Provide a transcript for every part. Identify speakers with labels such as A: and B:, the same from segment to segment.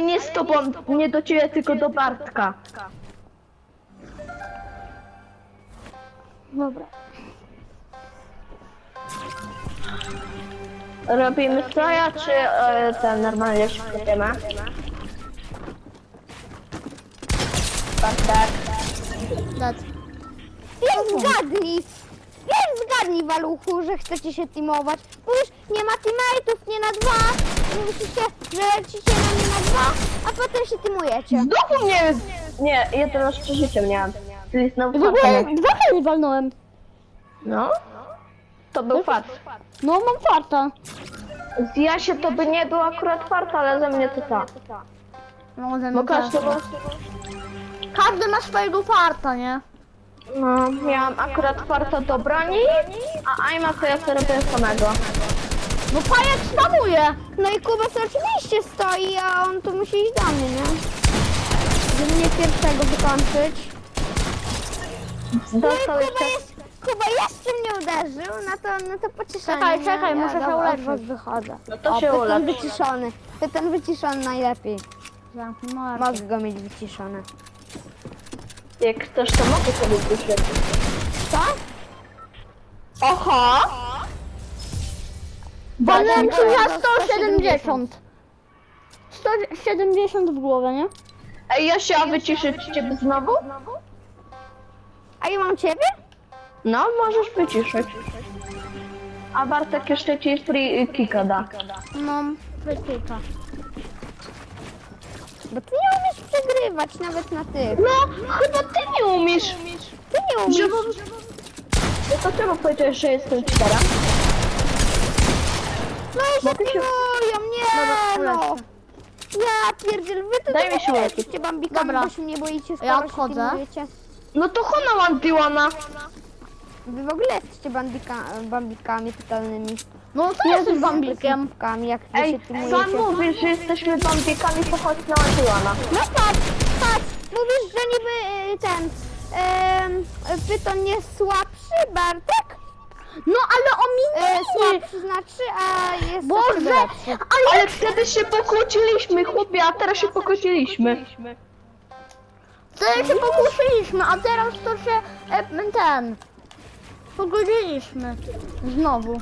A: nie z tobą, nie do ciebie, tylko do Bartka.
B: Dobra.
A: Robimy stroja, czy e, ten normalnie się kładziemy? Bartek.
B: Dat.
C: Więc zgadnij. Więc zgadnij, Waluchu, że chcecie się teamować. Mówisz, nie ma teammateów, nie na dwa. I Myślicie, że lecicie na nie na dwa, a potem się teamujecie.
A: Znowu mnie... Nie, jeden raz trzy życie miałem. Czyli znowu
B: W ogóle
A: farta.
B: dwa razy walnąłem.
A: No? To był fart.
B: No mam farta.
A: Z Jasie to by nie był akurat fart, ale ze mnie to tak.
B: No, ze
A: Bo każdy.
B: Każdy ma swojego farta, nie?
A: no, miałam akurat farta do broni, a Aima to ja sobie robię samego.
B: No pajek spamuje.
C: No i Kubas oczywiście stoi, a on tu musi iść do mnie, nie? Żeby mnie pierwszego wykończyć. No i Kuba,
A: jeszcze...
C: jest, Kuba jeszcze mnie uderzył, no to, no to pocieszenie.
B: Czekaj,
C: nie?
B: czekaj, muszę się
C: dobra,
B: uleczyć.
C: od was wychodzę.
A: No to
C: o,
A: się
C: to ten
A: ulecz.
C: wyciszony. To ten wyciszony najlepiej.
B: Zamknij mordę.
C: Mogę go mieć wyciszony.
A: Jak chcesz, to mogę sobie wyświetlić.
C: Co?
A: Oho!
B: Walnąłem ci
C: to
B: 170. 170 w głowę, nie?
A: Ej, Jasia, a wyciszyć ciebie znowu?
C: A ja mam ciebie?
A: No, możesz wyciszyć. A Bartek jeszcze ci free kicka da.
B: No, wytyka.
C: Bo ty nie umiesz przegrywać nawet na tych.
A: No, chyba ty nie umiesz.
C: Ty nie umiesz.
A: Żeby... No to czemu powiedziałeś, że jestem czterem?
C: No i się
A: Mogę się-
C: pilnują, nie
B: Dobra,
C: no. Ja pierdziel, wy to
A: Daj mi się
C: jesteście bambikami,
B: Dobra.
C: bo się nie boicie, skoro
B: Ja
C: się
B: odchodzę.
C: teamujecie.
A: No to Hona mam Diłana.
C: Wy w ogóle jesteście bandika, bambikami totalnymi.
B: No to jesteś bambikiem.
C: Bambikami, jak wy
A: Ej,
C: się
A: sam
C: teamujecie.
A: mówisz, że jesteśmy bambikami, to chodź na Diłana.
C: No patrz, patrz, mówisz, że niby y, ten em, Pyton jest słabszy, Bartek?
B: No ale o
C: E,
B: mnie
C: słabszy znaczy, a jest
B: Boże, ale
A: Ale wtedy się pokłóciliśmy, chłopie, a teraz się pokłóciliśmy.
B: wtedy się pokłóciliśmy, a teraz to się e, ten pogodziliśmy. Znowu.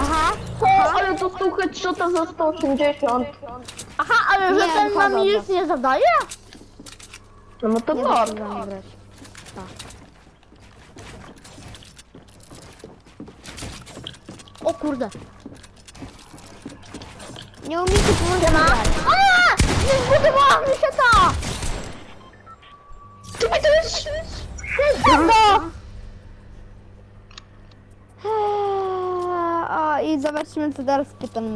C: Aha,
A: O, ale dostał headshota za 180.
B: Aha, ale że
C: Nie,
B: ten nam
C: wychodzę.
B: nic nie zadaje?
A: No, no to
C: wami grać.
B: O kurde.
C: Nie umiecie pomocy
B: Ma?
C: grać.
B: A! Nie zbudowała mi się ta!
A: To to jest...
B: No!
C: Eee, O, i zobaczymy, co teraz mówi.